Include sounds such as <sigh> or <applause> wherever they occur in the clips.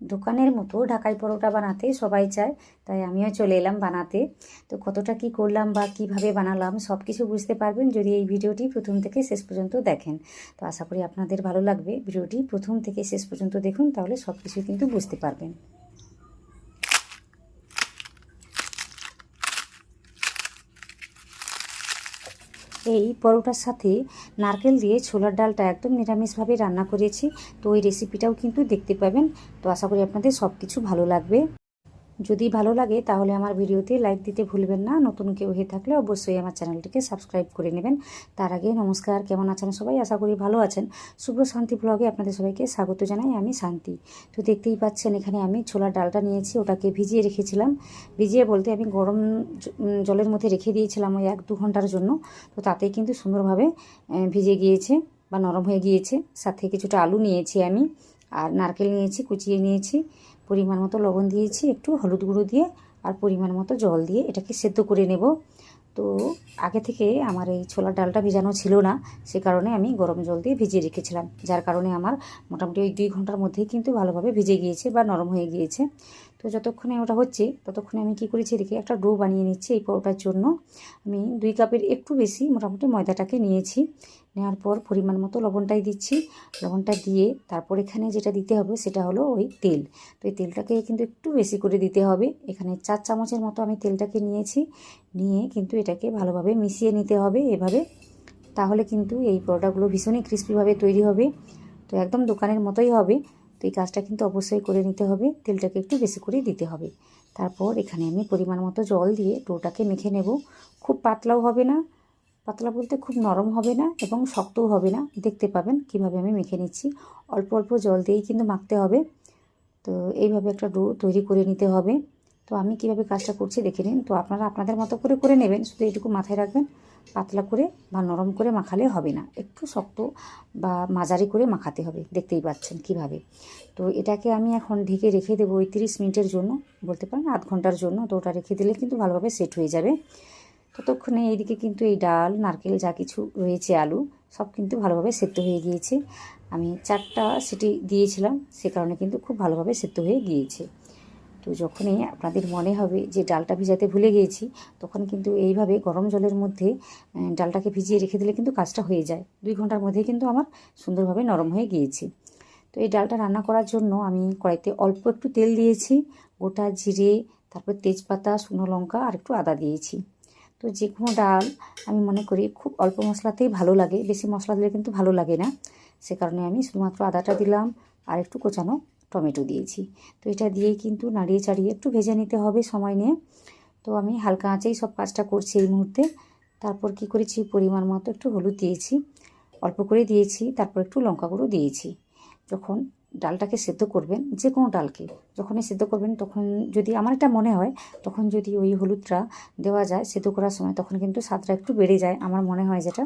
দোকানের মতো ঢাকাই পরোটা বানাতে সবাই চায়, তাই আমিও চলে এলাম বানাতে। তো কতটা কি করলাম বা কীভাবে বানালাম সব কিছু বুঝতে পারবেন যদি এই ভিডিওটি প্রথম থেকে শেষ পর্যন্ত দেখেন। তো আশা করি আপনাদের ভালো লাগবে। ভিডিওটি প্রথম থেকে শেষ পর্যন্ত দেখুন, তাহলে সব কিছু কিন্তু বুঝতে পারবেন। এই পরোটার সাথে নারকেল দিয়ে ছোলার ডালটা একদম নিরামিষভাবে রান্না করেছি। তো ওই রেসিপিটাও কিন্তু দেখতে পাবেন। তো আশা করি আপনাদের সব কিছু ভালো লাগবে। যদি ভালো লাগে তাহলে আমার ভিডিওতে লাইক দিতে ভুলবেন না। নতুন কেউ হয়ে থাকলে অবশ্যই আমার চ্যানেলটিকে সাবস্ক্রাইব করে নেবেন। তার আগে নমস্কার, কেমন আছেন সবাই? আশা করি ভালো আছেন। শুভ্র শান্তি ব্লগে আপনাদের সবাইকে স্বাগত জানাই, আমি শান্তি। তো দেখতেই পাচ্ছেন এখানে আমি ছোলার ডালটা নিয়েছি, ওটাকে ভিজিয়ে রেখেছিলাম। ভিজিয়ে বলতে আমি গরম জলের মধ্যে রেখে দিয়েছিলাম ওই এক দু ঘণ্টার জন্য। তো তাতেই কিন্তু সুন্দরভাবে ভিজে গিয়েছে বা নরম হয়ে গিয়েছে। সাথে কিছুটা আলু নিয়েছি আমি, আর নারকেল নিয়েছি, কুচিয়ে নিয়েছি। পরিমাণ মতো লবণ দিয়েছি, একটু হলুদ গুঁড়ো দিয়ে আর পরিমাণ মতো জল দিয়ে এটাকে সেদ্ধ করে নেব। তো আগে থেকে আমার এই ছোলার ডালটা ভিজানো ছিল না, সে কারণে আমি গরম জল দিয়ে ভিজিয়ে রেখেছিলাম, যার কারণে আমার মোটামুটি ওই দুই ঘণ্টার মধ্যেই কিন্তু ভালোভাবে ভিজে গিয়েছে বা নরম হয়ে গিয়েছে। তো যতক্ষণে ওটা হচ্ছে, ততক্ষণে আমি কি করেছি, এদিকে একটা ডো বানিয়ে নিচ্ছি এই পরোটার জন্য। আমি দুই কাপের একটু বেশি মোটামুটি ময়দাটাকে নিয়েছি। নেওয়ার পর পরিমাণ মতো লবণটাই দিচ্ছি। লবণটা দিয়ে তারপর এখানে যেটা দিতে হবে সেটা হলো ওই তেল। তো এই তেলটাকে কিন্তু একটু বেশি করে দিতে হবে। এখানে চার চামচের মতো আমি তেলটাকে নিয়েছি। নিয়ে কিন্তু এটাকে ভালোভাবে মিশিয়ে নিতে হবে এভাবে। তাহলে কিন্তু এই পরোটাগুলো ভীষণই ক্রিস্পিভাবে তৈরি হবে। তো একদম দোকানের মতোই হবে। তো এই কাজটা কিন্তু অবশ্যই করে নিতে হবে। তেলটাকে একটু বেশি করে দিতে হবে। তারপর এখানে আমি পরিমাণ মতো জল দিয়ে ডোটাকে মেখে নেব। খুব পাতলাও হবে না। পাতলা বলতে খুব নরম হবে না এবং শক্তও হবে না। দেখতে পাবেন কীভাবে আমি মেখে নিচ্ছি। অল্প অল্প জল দিয়েই কিন্তু মাখতে হবে। তো এইভাবে একটা ডো তৈরি করে নিতে হবে। তো আমি কীভাবে কাজটা করছি দেখে নিন। তো আপনারা আপনাদের মতো করে করে নেবেন। শুধু এইটুকু মাথায় রাখবেন। পাতলা করে বা নরম করে মাখালে হবে না। একটু শক্ত বা মাঝারি করে মাখাতে হবে, দেখতেই পাচ্ছেন কীভাবে। তো এটাকে আমি এখন ঢেকে রেখে দেবো ওই তিরিশ মিনিটের জন্য, বলতে পারেন আধ ঘণ্টার জন্য। তো ওটা রেখে দিলে কিন্তু ভালোভাবে সেট হয়ে যাবে। ততক্ষণে এইদিকে কিন্তু এই ডাল, নারকেল যা কিছু রয়েছে, আলু, সব কিন্তু ভালোভাবে সেদ্ধ হয়ে গিয়েছে। আমি চারটা সিটি দিয়েছিলাম, সে কারণে কিন্তু খুব ভালোভাবে সেদ্ধ হয়ে গিয়েছে। তো যখনই আপনাদের মনে হবে যে ডালটা ভিজাতে ভুলে গিয়েছি, তখন কিন্তু এইভাবে গরম জলের মধ্যে ডালটাকে ভিজিয়ে রেখে দিলে কিন্তু কাজটা হয়ে যায়। দুই ঘণ্টার মধ্যেই কিন্তু আমার সুন্দরভাবে নরম হয়ে গিয়েছে। তো এই ডালটা রান্না করার জন্য আমি কড়াইতে অল্প একটু তেল দিয়েছি, গোটা জিরে, তারপর তেজপাতা, শুকনো লঙ্কা আর একটু আদা দিয়েছি। তো যে কোনো ডাল আমি মনে করি খুব অল্প মশলাতেই ভালো লাগে, বেশি মশলা দিলে কিন্তু ভালো লাগে না। সে কারণে আমি শুধুমাত্র আদাটা দিলাম আর একটু কোচানো টমেটো দিয়েছি। তো এটা দিয়েই কিন্তু নাড়িয়ে চাড়িয়ে একটু ভেজে নিতে হবে সময় নিয়ে। তো আমি হালকা আঁচেই সব কাজটা করছি এই মুহূর্তে। তারপর কি করেছি? পরিমাণ মতো একটু হলুদ দিয়েছি, অল্প করে দিয়েছি, তারপর একটু লঙ্কা গুঁড়ো দিয়েছি। যখন ডালটাকে সেদ্ধ করবেন যে কোনো ডালকে, যখনই সেদ্ধ করবেন, তখন যদি আমার এটা মনে হয়, তখন যদি ওই হলুদটা দেওয়া যায় সেদ্ধ করার সময়, তখন কিন্তু স্বাদটা একটু বেড়ে যায়, আমার মনে হয় যেটা।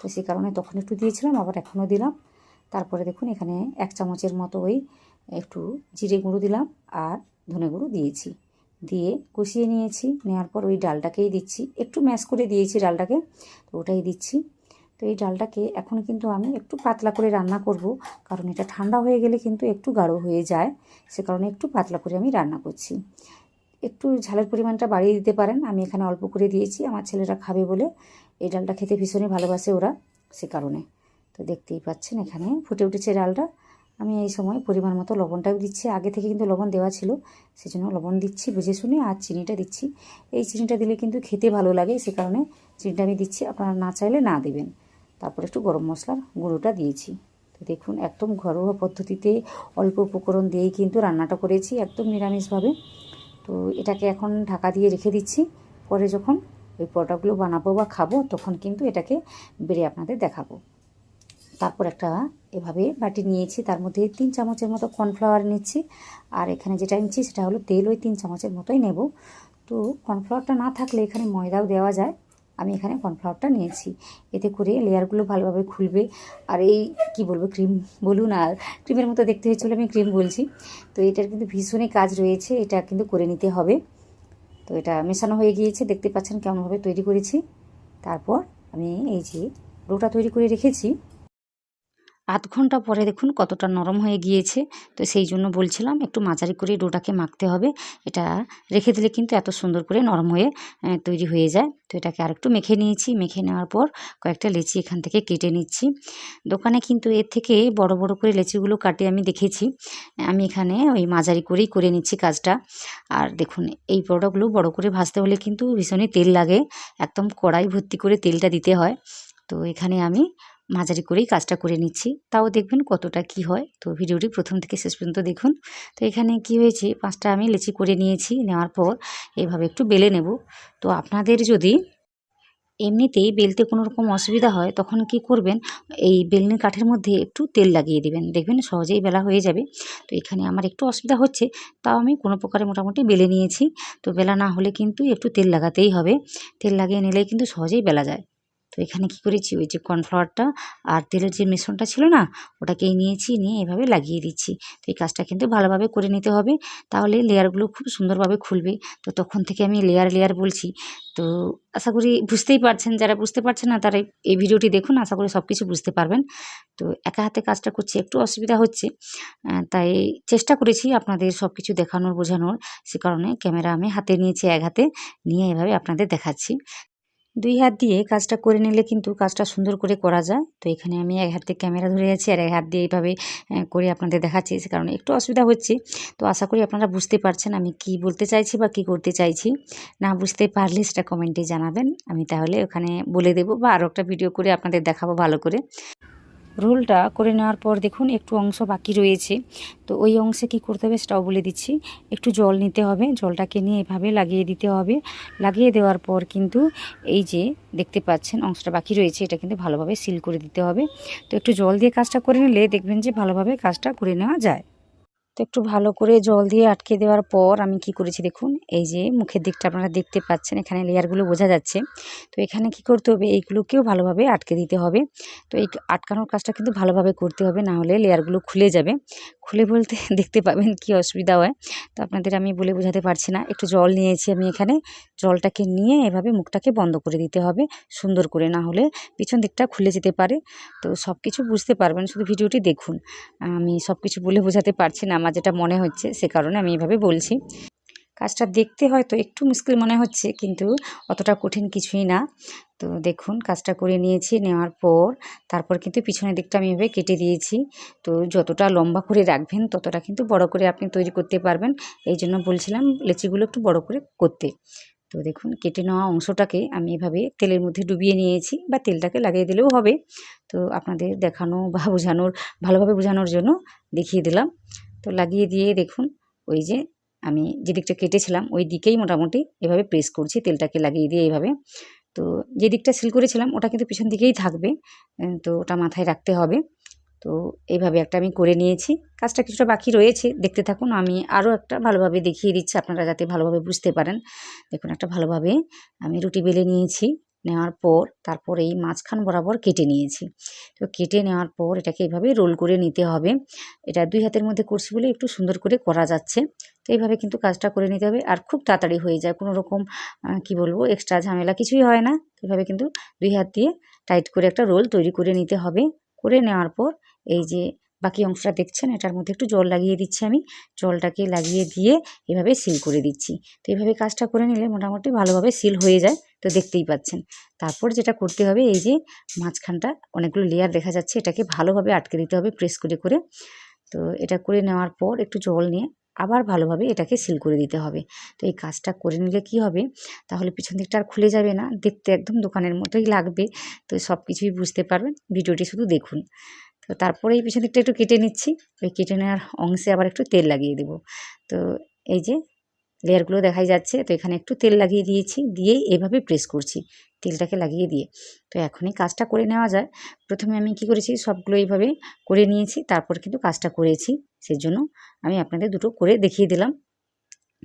তো সেই কারণে তখন একটু দিয়েছিলাম, আবার এখনও দিলাম। তারপরে দেখুন, এখানে এক চামচের মতো ওই একটু জিরে গুঁড়ো দিলাম আর ধনে গুঁড়ো দিয়েছি। দিয়ে কষিয়ে নিয়েছি নেওয়ার পর ওই ডালটাকেই দিচ্ছি। একটু ম্যাশ করে দিয়েছি ডালটাকে, তো ওটাই দিচ্ছি। তো এই ডালটাকে এখন কিন্তু আমি একটু পাতলা করে রান্না করব, কারণ এটা ঠান্ডা হয়ে গেলে কিন্তু একটু গাঢ় হয়ে যায়। সে কারণে একটু পাতলা করে আমি রান্না করছি। একটু ঝালের পরিমাণটা বাড়িয়ে দিতে পারেন, আমি এখানে অল্প করে দিয়েছি, আমার ছেলেরা খাবে বলে। এই ডালটা খেতে ভীষণই ভালোবাসে ওরা সে কারণে। তো দেখতেই পাচ্ছেন এখানে ফুটে উঠেছে ডালটা। আমি এই সময় পরিমাণ মতো লবণটাও দিচ্ছি। আগে থেকে কিন্তু লবণ দেওয়া ছিল, সেজন্য লবণ দিচ্ছি, বুঝে শুনে আর চিনিটা দিচ্ছি। এই চিনিটা দিলে কিন্তু খেতে ভালো লাগে, সে কারণে চিনিটা আমি দিচ্ছি। আপনারা না চাইলে না দেবেন। তারপর একটু গরম মশলার গুঁড়োটা দিয়েছি। তো দেখুন, একদম ঘরোয়া পদ্ধতিতে অল্প উপকরণ দিয়েই কিন্তু রান্নাটা করেছি, একদম নিরামিষভাবে। তো এটাকে এখন ঢাকা দিয়ে রেখে দিচ্ছি। পরে যখন ওই পরোটাগুলো বানাবো বা খাব, তখন কিন্তু এটাকে বেড়ে আপনাদের দেখাবো। তারপর একটা এভাবে বাটি নিয়েছি। তার মধ্যে তিন চামচের মতো কর্নফ্লাওয়ার নিচ্ছি। আর এখানে যেটা নিচ্ছি সেটা হলো তেল, ওই তিন চামচের মতোই নেব। তো কর্নফ্লাওয়ারটা না থাকলে এখানে ময়দাও দেওয়া যায়। আমি এখানে কর্নফ্লাওয়ারটা নিয়েছি। এতে করে লেয়ারগুলো ভালোভাবে খুলবে। আর এই কি বলব, ক্রিম বলুন আর ক্রিমের মতো দেখতে হয়েছিল আমি ক্রিম বলছি। তো এটার কিন্তু ভীষণই কাজ রয়েছে। এটা কিন্তু করে নিতে হবে। তো এটা মেশানো হয়ে গিয়েছে। দেখতে পাচ্ছেন কেমনভাবে তৈরি করেছি। তারপর আমি এই যে ডোটা তৈরি করে রেখেছি। আধ ঘণ্টা পরে দেখুন কতটা নরম হয়ে গিয়েছে। তো সেই জন্য বলছিলাম একটু মাঝারি করে ডোটাকে মাখতে হবে। এটা রেখে দিলে কিন্তু এত সুন্দর করে নরম হয়ে তৈরি হয়ে যায়। তো এটাকে আরেকটু মেখে নিয়েছি। মেখে নেওয়ার পর কয়েকটা লেচি এখান থেকে কেটে নিচ্ছি। দোকানে কিন্তু এর থেকে বড় বড় করে লেচিগুলো কাটে আমি দেখেছি। আমি এখানে ওই মাঝারি করেই করে নিচ্ছি কাজটা। আর দেখুন, এই পরোটাগুলো বড় করে ভাজতে হলে কিন্তু ভীষণই তেল লাগে। একদম কড়াই ভর্তি করে তেলটা দিতে হয়। তো এখানে আমি মাঝারি করেই কাজটা করে নিচ্ছি। তাও দেখবেন কতটা কি হয়। তো ভিডিওটি প্রথম থেকে শেষ পর্যন্ত দেখুন। তো এখানে কি হয়েছে, পাঁচটা আমি লেচি করে নিয়েছি নেওয়ার পর এভাবে একটু বেলে নেব। তো আপনাদের যদি এমনিতেই বেলতে কোনো রকম অসুবিধা হয়, তখন কি করবেন? এই বেলনি কাঠের মধ্যে একটু তেল লাগিয়ে দেবেন। দেখবেন সহজেই বেলা হয়ে যাবে। তো এখানে আমার একটু অসুবিধা হচ্ছে, তাও আমি কোনো প্রকারে মোটামুটি বেলে নিয়েছি। তো বেলা না হলে কিন্তু একটু তেল লাগাতেই হবে। তেল লাগিয়ে নিলেই কিন্তু সহজেই বেলা যায়। তো এখানে কি করেছি? ওই যে কর্নফ্লাওয়ারটা আর তেলের যে মিশ্রণটা ছিল না, ওটাকেই নিয়েছি, নিয়ে এভাবে লাগিয়ে দিচ্ছি। তো এই কাজটা কিন্তু ভালোভাবে করে নিতে হবে। তাহলে লেয়ারগুলো খুব সুন্দরভাবে খুলবে। তো তখন থেকে আমি লেয়ার লেয়ার বলছি। তো আশা করি বুঝতেই পারছেন, যারা বুঝতে পারছেন না তারা এই ভিডিওটি দেখুন, আশা করি সব কিছু বুঝতে পারবেন। তো একা হাতে কাজটা করছি, একটু অসুবিধা হচ্ছে। তাই চেষ্টা করেছি আপনাদের সব কিছু দেখানোর, বোঝানোর। সে কারণে ক্যামেরা আমি হাতে নিয়েছি এক হাতে, নিয়ে এভাবে আপনাদের দেখাচ্ছি। দুই হাত দিয়ে কাজটা করে নিলে কিন্তু কাজটা সুন্দর করে করা যায়। তো এখানে আমি এক হাতে ক্যামেরা ধরে আছি আর এক হাত দিয়ে এইভাবে করে আপনাদের দেখাচ্ছি কারণে একটু অসুবিধা হচ্ছে। তো আশা করি আপনারা বুঝতে পারছেন আমি কি বলতে চাইছি বা কি করতে চাইছি। না বুঝতে পারলে সেটা কমেন্টে জানাবেন। আমি তাহলে ওখানে বলে দেবো বা আরও একটা ভিডিও করে আপনাদের দেখাবো ভালো করে। রোলটা করে নেওয়ার পর দেখুন একটু অংশ বাকি রয়েছে। তো ওই অংশে কি করতে হবে সেটাও বলে দিচ্ছি। একটু জল নিতে হবে, জলটাকে নিয়ে এভাবে লাগিয়ে দিতে হবে। লাগিয়ে দেওয়ার পর কিন্তু এই যে দেখতে পাচ্ছেন অংশটা বাকি রয়েছে, এটা কিন্তু ভালোভাবে সিল করে দিতে হবে। তো একটু জল দিয়ে কাজটা করে নিলে দেখবেন যে ভালোভাবে কাজটা করে নেওয়া যায়। তো একটু ভালো করে জল দিয়ে আটকে দেওয়ার পর আমি কি করেছি দেখুন, এই যে মুখের দিকটা আপনারা দেখতে পাচ্ছেন, এখানে লেয়ারগুলো বোঝা যাচ্ছে। তো এখানে কি করতে হবে, এইগুলোকেও ভালোভাবে আটকে দিতে হবে। তো এই আটকানোর কাজটা কিন্তু ভালোভাবে করতে হবে, না হলে লেয়ারগুলো খুলে যাবে। খুলে বলতে <laughs> দেখতে পাবেন কি অসুবিধা হয়। তো আপনাদের আমি বলে বোঝাতে পারছি না। একটু জল নিয়েছি আমি এখানে। জলটাকে নিয়ে এভাবে মুখটাকে বন্ধ করে দিতে হবে, সুন্দর করে, না হলে পিছন দিকটা খুলে যেতে পারে। তো সব কিছু বুঝতে পারবেন, শুধু ভিডিওটি দেখুন। আমি সব কিছু বলে বোঝাতে পারছি না। আমার যেটা মনে হচ্ছে সে কারণে আমি এভাবে বলছি। কাজটা দেখতে হয়তো একটু মুশকিল মনে হচ্ছে, কিন্তু অতটা কঠিন কিছুই না। তো দেখুন, কাজটা করে নিয়েছি, নেওয়ার পর তারপর কিন্তু পিছনের দিকটা আমি এভাবে কেটে দিয়েছি। তো যতটা লম্বা করে রাখবেন, ততটা কিন্তু বড় করে আপনি তৈরি করতে পারবেন। এই জন্য বলছিলাম লেচিগুলো একটু বড় করে করতে। তো দেখুন, কেটে নেওয়া অংশটাকে আমি এভাবে তেলের মধ্যে ডুবিয়ে নিয়েছি বা তেলটাকে লাগিয়ে দিলেও হবে। তো আপনাদের দেখানো বা বোঝানোর, ভালোভাবে বোঝানোর জন্য দেখিয়ে দিলাম। তো লাগিয়ে দিয়ে দেখুন, ওই যে আমি যে দিকটা কেটেছিলাম, ওই দিকেই মোটামুটি এভাবে প্রেস করছি, তেলটাকে লাগিয়ে দিয়ে এইভাবে। তো যে দিকটা সিল করেছিলাম, ওটা কিন্তু পিছন দিকেই থাকবে তো ওটা মাথায় রাখতে হবে। তো এইভাবে একটা আমি করে নিয়েছি। কাজটা কিছুটা বাকি রয়েছে, দেখতে থাকুন, আমি আরও একটা ভালোভাবে দেখিয়ে দিচ্ছি, আপনারা যাতে ভালোভাবে বুঝতে পারেন। দেখুন, একটা ভালোভাবে আমি রুটি বেলে নিয়েছি। নেওয়ার পর তারপর এই মাঝখান বরাবর কেটে নিয়েছি। তো কেটে নেওয়ার পর এটাকে এইভাবে রোল করে নিতে হবে। এটা দুই হাতের মধ্যে করছি বলে একটু সুন্দর করে করা যাচ্ছে। তো এইভাবে কিন্তু কাজটা করে নিতে হবে আর খুব তাড়াতাড়ি হয়ে যায়। কোনো রকম কি বলব এক্সট্রা ঝামেলা কিছুই হয় না। এভাবে কিন্তু দুই হাত দিয়ে টাইট করে একটা রোল তৈরি করে নিতে হবে। করে নেওয়ার পর এই যে বাকি অংশটা দেখছেন, এটার মধ্যে একটু জল লাগিয়ে দিচ্ছি আমি। জলটাকে লাগিয়ে দিয়ে এভাবে সিল করে দিচ্ছি। তো এইভাবে কাজটা করে নিলে মোটামুটি ভালোভাবে সিল হয়ে যায়, তো দেখতেই পাচ্ছেন। তারপর যেটা করতে হবে, এই যে মাঝখানটা অনেকগুলো লেয়ার দেখা যাচ্ছে, এটাকে ভালোভাবে আটকে দিতে হবে প্রেস করে করে। তো এটা করে নেওয়ার পর একটু জল নিয়ে আবার ভালোভাবে এটাকে সিল করে দিতে হবে। তো এই কাজটা করে নিলে কি হবে? তাহলে পিছন দিকটা আর খুলে যাবে না, দেখতে একদম দোকানের মতোই লাগবে। তো সব কিছুই বুঝতে পারবেন, ভিডিওটি শুধু দেখুন। তো তারপরে এই পিছন দিকটা একটু কেটে নিচ্ছি। ওই কেটে নেওয়ার অংশে আবার একটু তেল লাগিয়ে দেব। তো এই যে লেয়ারগুলো দেখাই যাচ্ছে, তো এখানে একটু তেল লাগিয়ে দিয়েছি দিয়ে এভাবে প্রেস করছি তেলটাকে লাগিয়ে দিয়ে। তো এখনই কাজটা করে নেওয়া যায়। প্রথমে আমি কি করেছি, সবগুলো এইভাবে করে নিয়েছি, তারপর কিন্তু কাজটা করেছি। সেজন্য আমি আপনাদের দুটো করে দেখিয়ে দিলাম।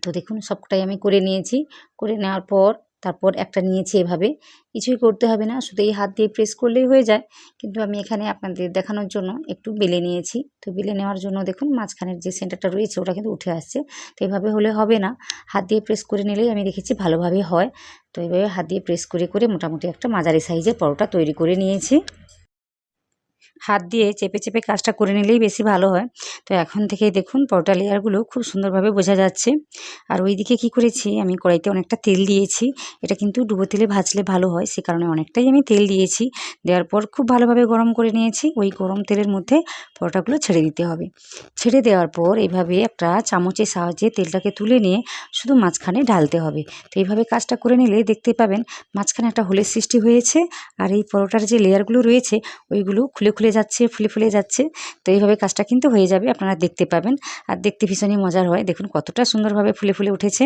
তো দেখুন, সবটাই আমি করে নিয়েছি। করে নেওয়ার পর তারপর একটা নিয়েছি এভাবে। কিছুই করতে হবে না, শুধু এই হাত দিয়ে প্রেস করলেই হয়ে যায়। কিন্তু আমি এখানে আপনাদের দেখানোর জন্য একটু বেলে নিয়েছি। তো বেলে নেওয়ার জন্য দেখুন, মাঝখানের যে সেন্টারটা রয়েছে, ওটা কিন্তু উঠে আসছে। তো এভাবে হলে হবে না। হাত দিয়ে প্রেস করে নিলেই আমি দেখেছি ভালোভাবে হয়। তো এভাবে হাত দিয়ে প্রেস করে করে মোটামুটি একটা মাঝারি সাইজের পরোটা তৈরি করে নিয়েছি। হাত দিয়ে চেপে চেপে কাজটা করে নিলেই বেশি ভালো হয়। তো এখন থেকেই দেখুন পরোটা লেয়ারগুলো খুব সুন্দরভাবে বোঝা যাচ্ছে। আর ওইদিকে কি করেছি? আমি কড়াইতে অনেকটা তেল দিয়েছি। এটা কিন্তু ডুবো তেলে ভাজলে ভালো হয়, সে কারণে অনেকটাই আমি তেল দিয়েছি। দেওয়ার পর খুব ভালোভাবে গরম করে নিয়েছি। ওই গরম তেলের মধ্যে পরোটাগুলো ছেড়ে দিতে হবে। ছেড়ে দেওয়ার পর এইভাবে একটা চামচের সাহায্যে তেলটাকে তুলে নিয়ে শুধু মাঝখানে ঢালতে হবে। তো এইভাবে কাজটা করে নিলে দেখতে পাবেন মাঝখানে একটা হোলের সৃষ্টি হয়েছে। আর এই পরোটার যে লেয়ারগুলো রয়েছে, ওইগুলো খুলে খুলে যাচ্ছে, ফুলে ফুলে যাচ্ছে। তো এইভাবে কাজটা কিন্তু হয়ে যাবে, আপনারা দেখতে পাবেন। আর দেখতে ভীষণই মজার হয়। দেখুন কতটা সুন্দরভাবে ফুলে ফুলে উঠেছে।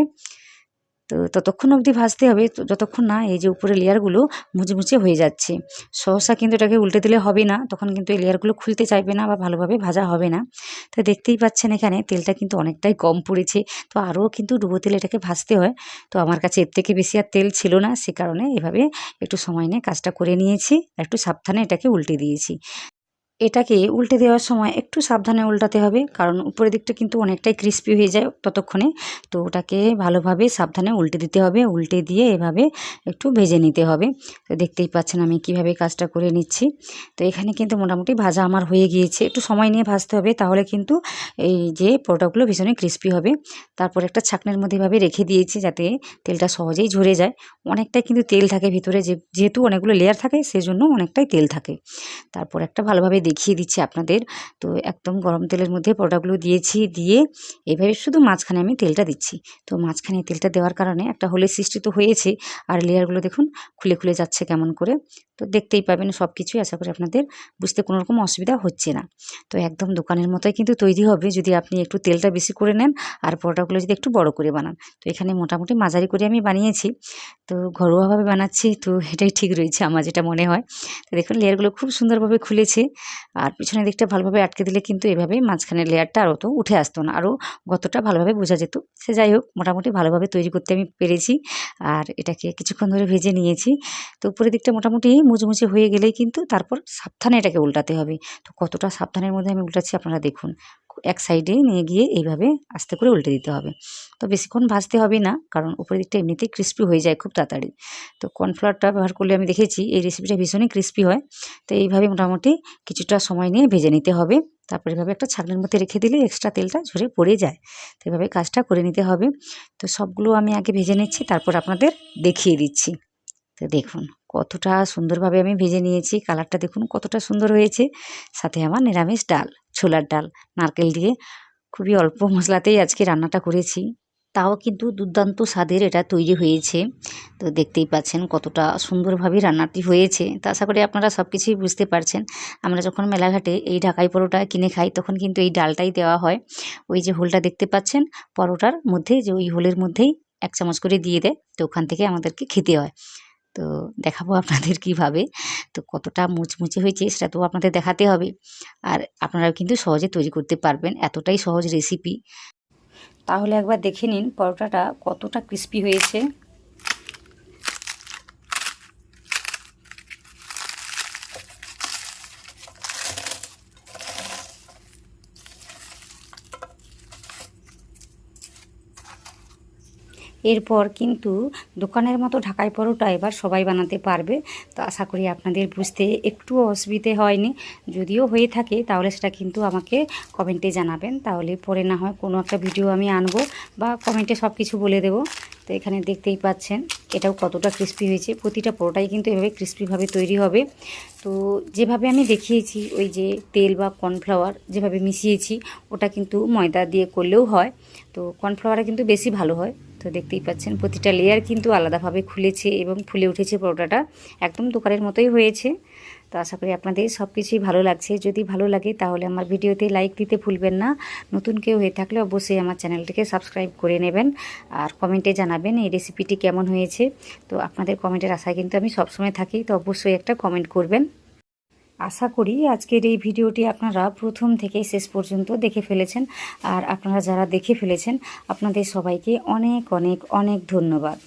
তো ততক্ষণ অবধি ভাজতে হবে যতক্ষণ না এই যে উপরে লেয়ারগুলো মুচমুচে হয়ে যাচ্ছে। সহসা কিন্তু এটাকে উল্টে দিলে হবে না, তখন কিন্তু এই লেয়ারগুলো খুলতে চাইবে না বা ভালোভাবে ভাজা হবে না। তো দেখতেই পাচ্ছেন এখানে তেলটা কিন্তু অনেকটাই কম পড়েছে। তো আরও কিন্তু ডুবো তেলে এটাকে ভাজতে হয়। তো আমার কাছে এর থেকে বেশি আর তেল ছিল না, সে কারণে এভাবে একটু সময় নিয়ে কাজটা করে নিয়েছি। আর একটু সাবধানে এটাকে উল্টে দিয়েছি। এটাকে উল্টে দেওয়ার সময় একটু সাবধানে উল্টাতে হবে, কারণ উপরের দিকটা কিন্তু অনেকটাই ক্রিস্পি হয়ে যায় ততক্ষণে। তো ওটাকে ভালোভাবে সাবধানে উল্টে দিতে হবে, উল্টে দিয়ে এভাবে একটু ভেজে নিতে হবে। তো দেখতেই পাচ্ছেন আমি কীভাবে কাজটা করে নিচ্ছি। তো এখানে কিন্তু মোটামুটি ভাজা আমার হয়ে গিয়েছে। একটু সময় নিয়ে ভাজতে হবে, তাহলে কিন্তু এই যে পরোটাগুলো ভীষণই ক্রিস্পি হবে। তারপর একটা ছাকনের মধ্যে এভাবে রেখে দিয়েছি যাতে তেলটা সহজেই ঝরে যায়। অনেকটাই কিন্তু তেল থাকে ভিতরে যেহেতু অনেকগুলো লেয়ার থাকে, সেজন্য অনেকটাই তেল থাকে। তারপর একটা ভালোভাবে দেখিয়ে দিচ্ছি আপনাদের। তো একদম গরম তেলের মধ্যে পরোটাগুলো দিয়েছি, দিয়ে এভাবে শুধু মাঝখানে আমি তেলটা দিচ্ছি। তো মাঝখানে তেলটা দেওয়ার কারণে একটা হোলের সৃষ্টি তো হয়েছে, আর লেয়ারগুলো দেখুন খুলে খুলে যাচ্ছে কেমন করে। তো দেখতেই পাবেন সব কিছুই আশা করি আপনাদের বুঝতে কোনো রকম অসুবিধা হচ্ছে না। তো একদম দোকানের মতোই কিন্তু তৈরি হবে যদি আপনি একটু তেলটা বেশি করে নেন আর পরোটাগুলো যদি একটু বড় করে বানান। তো এখানে মোটামুটি মাঝারি করে আমি বানিয়েছি। তো ঘরোয়াভাবে বানাচ্ছি, তো এটাই ঠিক রয়েছে আমার যেটা মনে হয়। তো দেখুন লেয়ারগুলো খুব সুন্দরভাবে খুলেছে। আর পিছনের দিকটা ভালোভাবে আটকে দিলে কিন্তু এভাবে মাঝখানের লেয়ারটা আরও তো উঠে আসতো না, আরও গতটা ভালোভাবে বোঝা যেত। সে যাই হোক, মোটামুটি ভালোভাবে তৈরি করতে আমি পেরেছি আর এটাকে কিছুক্ষণ ধরে ভেজে নিয়েছি। তো উপরের দিকটা মোটামুটি মুচমুচে হয়ে গেলেই কিন্তু তারপর সাবধানে এটাকে উল্টাতে হবে। তো কতটা সাবধানের মধ্যে আমি উল্টাচ্ছি আপনারা দেখুন। এক সাইডে নিয়ে গিয়ে এইভাবে আস্তে করে উল্টে দিতে হবে। তো বেশিক্ষণ ভাজতে হবে না, কারণ উপরের দিকটা এমনিতেই ক্রিস্পি হয়ে যায় খুব তাড়াতাড়ি। তো কর্নফ্লাওয়ারটা ব্যবহার করলে আমি দেখেছি, এই রেসিপিটা ভীষণই ক্রিস্পি হয়। তো এইভাবে মোটামুটি কিছুটা সময় নিয়ে ভেজে নিতে হবে। তারপর এভাবে একটা ছাগলের মধ্যে রেখে দিলে এক্সট্রা তেলটা ঝরে পড়ে যায়। তো এভাবে কাজটা করে নিতে হবে। তো সবগুলো আমি আগে ভেজে নিচ্ছি, তারপর আপনাদের দেখিয়ে দিচ্ছি। তো দেখুন, কতটা সুন্দরভাবে আমি ভেজে নিয়েছি, কালারটা দেখুন কতটা সুন্দর হয়েছে। সাথে আমার নিরামিষ ডাল, ছোলার ডাল, নারকেল দিয়ে। খুবই অল্প মশলাতেই আজকে রান্নাটা করেছি। তাও কিন্তু দুর্দান্ত স্বাদের এটা তৈরি হয়েছে। তো দেখতেই পাচ্ছেন কতটা সুন্দরভাবে রান্নাটি হয়েছে। তা আশা করি আপনারা সব কিছুই বুঝতে পারছেন। আমরা যখন মেলাঘাটে এই ঢাকাই পরোটা কিনে খাই, তখন কিন্তু এই ডালটাই দেওয়া হয়। ওই যে হোলটা দেখতে পাচ্ছেন, পরোটার মধ্যে যে ওই হোলের মধ্যেই এক চামচ করে দিয়ে দেয়, তো ওখান থেকে আমাদেরকে খেতে হয়। তো দেখাবো আপনাদের কীভাবে। তো কতটা মুচমুচে হয়েছে সেটা তো আপনাদের দেখাতে হবে। আর আপনারাও কিন্তু সহজে তৈরি করতে পারবেন, এতটাই সহজ রেসিপি তাহলে একবার দেখে নিন পরোটাটা কতটা ক্রিস্পি হয়েছে। এরপর কিন্তু দোকানের মতো ঢাকাই পরোটা এবার সবাই বানাতে পারবে। তো আশা করি আপনাদের বুঝতে একটু অসুবিধে হয়নি। যদিও হয়ে থাকে, তাহলে সেটা কিন্তু আমাকে কমেন্টে জানাবেন। তাহলে পরে না হয় কোনো একটা ভিডিও আমি আনব বা কমেন্টে সব কিছু বলে দেবো। তো এখানে দেখতেই পাচ্ছেন, এটাও কতটা ক্রিস্পি হয়েছে। প্রতিটা পরোটাই কিন্তু এভাবে ক্রিস্পিভাবে তৈরি হবে। তো যেভাবে আমি দেখিয়েছি, ওই যে তেল বা কর্নফ্লাওয়ার যেভাবে মিশিয়েছি, ওটা কিন্তু ময়দা দিয়ে করলেও হয়। তো কর্নফ্লাওয়ারে কিন্তু বেশি ভালো হয়। তো দেখতেই পাচ্ছেন, প্রতিটা লেয়ার কিন্তু আলাদাভাবে খুলেছে এবং ফুলে উঠেছে পরোটাটা। একদম দোকানের মতোই হয়েছে। তো আশা করি আপনাদের সব কিছুই ভালো লাগছে। যদি ভালো লাগে তাহলে আমার ভিডিওতে লাইক দিতে ভুলবেন না। নতুন কেউ হয়ে থাকলে অবশ্যই আমার চ্যানেলটিকে সাবস্ক্রাইব করে নেবেন আর কমেন্টে জানাবেন এই রেসিপিটি কেমন হয়েছে। তো আপনাদের কমেন্টের আশায় কিন্তু আমি সবসময় থাকি। তো অবশ্যই একটা কমেন্ট করবেন। আশা করি আজকের এই ভিডিওটি আপনারা প্রথম থেকে শেষ পর্যন্ত দেখে ফেলেছেন। আর আপনারা যারা দেখে ফেলেছেন, আপনাদের সবাইকে অনেক অনেক অনেক ধন্যবাদ।